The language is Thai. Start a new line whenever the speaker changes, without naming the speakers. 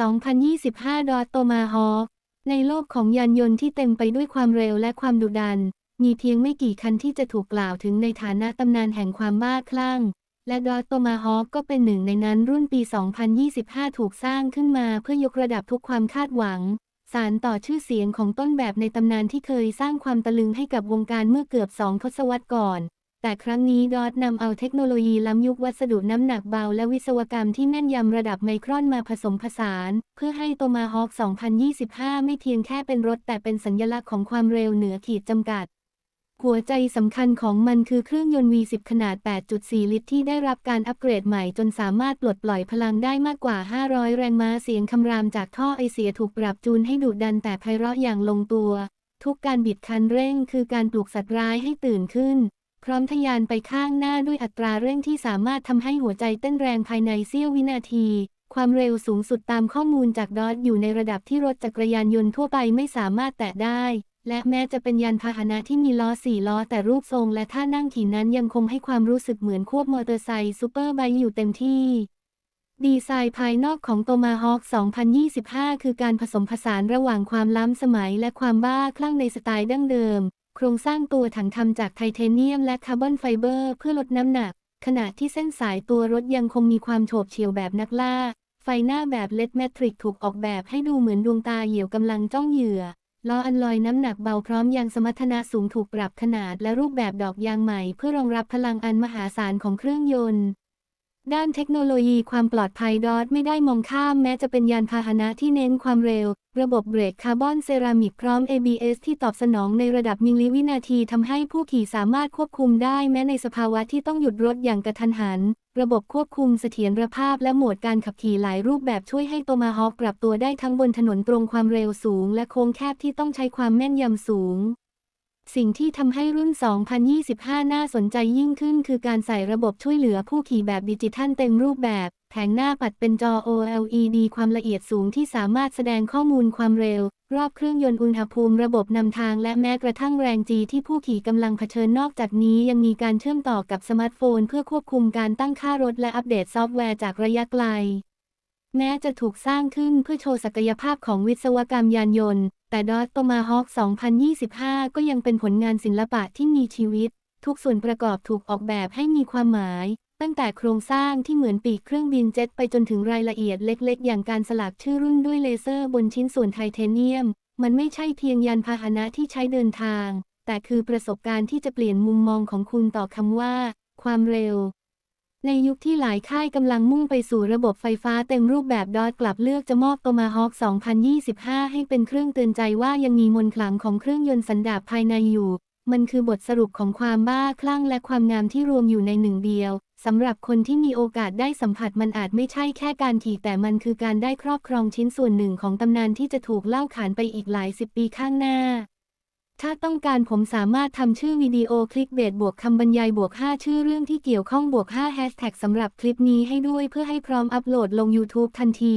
2025 ดอตโตมาฮอคในโลกของยานยนต์ที่เต็มไปด้วยความเร็วและความดุดัน มีเพียงไม่กี่คันที่จะถูกกล่าวถึงในฐานะตำนานแห่งความบ้าคลั่ง และดอตโตมาฮอคก็เป็นหนึ่งในนั้นรุ่นปี 2025 ถูกสร้างขึ้นมาเพื่อยกระดับทุกความคาดหวัง สารต่อชื่อเสียงของต้นแบบในตำนานที่เคยสร้างความตะลึงให้กับวงการเมื่อเกือบสองทศวรรษก่อน แต่ครั้งนี้ดอทนำเอาเทคโนโลยีล้ำยุควัสดุน้ำหนักเบาและวิศวกรรมที่แม่นยำระดับไมครอนมาผสมผสาน เพื่อให้โตมาฮอค2025 ไม่เพียงแค่เป็นรถแต่เป็นสัญลักษณ์ของความเร็วเหนือขีดจำกัด หัวใจสำคัญของมันคือเครื่องยนต์ V10 ขนาด 8.4 ลิตรที่ได้รับการอัปเกรดใหม่จนสามารถปลดปล่อยพลังได้มากกว่า 500 แรงม้าเสียงคำรามจากท่อไอเสียถูกปรับจูนให้ดุดันแต่ไพเราะอย่างลงตัว ทุกการบิดคันเร่งคือการปลุกสัตว์ร้ายให้ตื่นขึ้น พร้อมทะยานไปข้างหน้าด้วยอัตราเร่งที่สามารถทำให้หัวใจเต้นแรงภายในเสี้ยววินาที ความเร็วสูงสุดตามข้อมูลจากดอทอยู่ในระดับที่รถจักรยานยนต์ทั่วไปไม่สามารถแตะได้ และแม้จะเป็นยานพาหนะที่มีล้อสี่ล้อแต่รูปทรงและท่านั่งขี่นั้นยังคงให้ความรู้สึกเหมือนควบมอเตอร์ไซค์ซูเปอร์ไบค์อยู่เต็มที่ดีไซน์ภายนอกของโตมาฮอค2025 คือการผสมผสานระหว่างความล้ำสมัยและความบ้าคลั่งในสไตล์ดั้งเดิม ครงสร้างตัวถังทำจากไทเทเนียมและคาร์บอนไฟเบอร์เพื่อลดน้ำหนัก ขณะที่เส้นสายตัวรถยังคงมีความโฉบเฉี่ยวแบบนักล่า ไฟหน้าแบบเลดแมทริกถูกออกแบบให้ดูเหมือนดวงตาเหี่ยวกำลังจ้องเหยื่อล้ออันลอยน้ำหนักเบาพร้อมยางสมรรถนะสูงถูกปรับขนาดและรูปแบบดอกยางใหม่ เพื่อรองรับพลังอันมหาศาลของเครื่องยนต์ ด้านเทคโนโลยีความปลอดภัยดอทไม่ได้มองข้ามแม้จะเป็นยานพาหนะที่เน้นความเร็ว ระบบเบรกคาร์บอนเซรามิกพร้อม ABS ที่ตอบสนองในระดับมิลลิวินาทีทำให้ผู้ขี่สามารถควบคุมได้แม้ในสภาวะที่ต้องหยุดรถอย่างกระทันหัน ระบบควบคุมเสถียรภาพและโหมดการขับขี่หลายรูปแบบช่วยให้โตมาฮอคปรับตัวได้ทั้งบนถนนตรงความเร็วสูง และโค้งแคบที่ต้องใช้ความแม่นยำสูง สิ่งที่ทำให้รุ่น 2025 น่าสนใจยิ่งขึ้นคือการใส่ระบบช่วยเหลือผู้ขี่แบบดิจิทัลเต็มรูปแบบ แผงหน้าปัดเป็นจอ OLED ความละเอียดสูงที่สามารถแสดงข้อมูลความเร็ว รอบเครื่องยนต์อุณหภูมิระบบนำทางและแม้กระทั่งแรงจีที่ผู้ขี่กำลังเผชิญนอกจากนี้ยังมีการเชื่อมต่อกับสมาร์ทโฟน เพื่อควบคุมการตั้งค่ารถและอัปเดตซอฟต์แวร์จากระยะไกล แม้จะถูกสร้างขึ้นเพื่อโชว์ศักยภาพของวิศวกรรมยานยนต์ แต่ดอตโตมาฮอค2025 ก็ยังเป็นผลงานศิลปะที่มีชีวิต ทุกส่วนประกอบถูกออกแบบให้มีความหมาย ตั้งแต่โครงสร้างที่เหมือนปีกเครื่องบินเจ็ตไปจนถึงรายละเอียดเล็กๆ อย่างการสลักชื่อรุ่นด้วยเลเซอร์บนชิ้นส่วนไทเทเนียม มันไม่ใช่เพียงยานพาหนะที่ใช้เดินทาง แต่คือประสบการณ์ที่จะเปลี่ยนมุมมองของคุณต่อคำว่า ความเร็ว ในยุคที่หลายค่ายกำลังมุ่งไปสู่ระบบไฟฟ้าเต็มรูปแบบดอทกลับเลือกจะมอบโตมาฮอค2025 ให้เป็นเครื่องเตือนใจว่ายังมีมนต์ขลังของเครื่องยนต์สันดาปภายในอยู่ มันคือบทสรุปของความบ้าคลั่งและความงามที่รวมอยู่ในหนึ่งเดียวสำหรับคนที่มีโอกาสได้สัมผัสมันอาจไม่ใช่แค่การขี่แต่มันคือการได้ครอบครองชิ้นส่วนหนึ่งของตำนานที่จะถูกเล่าขานไปอีกหลายสิบปีข้างหน้า ถ้าต้องการผมสามารถทำชื่อวิดีโอคลิกเบตบวกคำบรรยายบวก 5 ชื่อเรื่องที่เกี่ยวข้องบวก5แฮชแท็กสำหรับคลิปนี้ให้ด้วยเพื่อให้พร้อมอัปโหลดลง YouTube ทันที